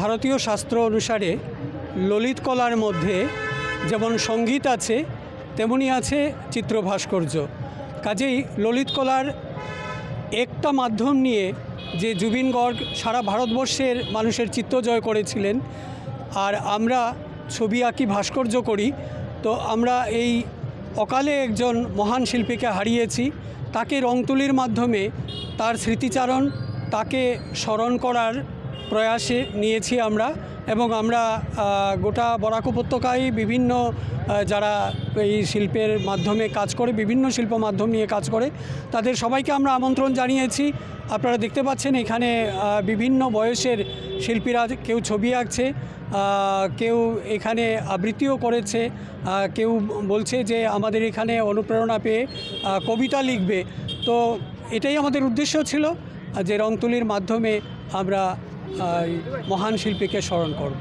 ভারতীয় শাস্ত্র অনুসারে ললিত কলার মধ্যে যেমন সংগীত আছে, তেমনি আছে চিত্র ভাস্কর্য। কাজেই ললিত কলার একটা মাধ্যম নিয়ে যে জুবিন গর্গ সারা ভারতবর্ষের মানুষের চিত্ত জয় করেছিলেন, আর আমরা ছবি আঁকি, ভাস্কর্য করি, তো আমরা এই অকালে একজন মহান শিল্পীকে হারিয়েছি। তাকে রং তুলির মাধ্যমে তার স্মৃতিচারণ, তাকে স্মরণ করার প্রয়াসে নিয়েছি আমরা এবং আমরা গোটা বরাক উপত্যকায় বিভিন্ন যারা এই শিল্পের মাধ্যমে কাজ করে, বিভিন্ন শিল্প মাধ্যম নিয়ে কাজ করে, তাদের সবাইকে আমরা আমন্ত্রণ জানিয়েছি। আপনারা দেখতে পাচ্ছেন এখানে বিভিন্ন বয়সের শিল্পীরা কেউ ছবি আঁকছে কেউ এখানে আবৃত্তিও করেছে কেউ বলছে যে আমাদের এখানে অনুপ্রেরণা পেয়ে কবিতা লিখবে। তো এটাই আমাদের উদ্দেশ্য ছিল, যে রং তুলির মাধ্যমে আমরা মহান শিল্পীকে স্মরণ করব।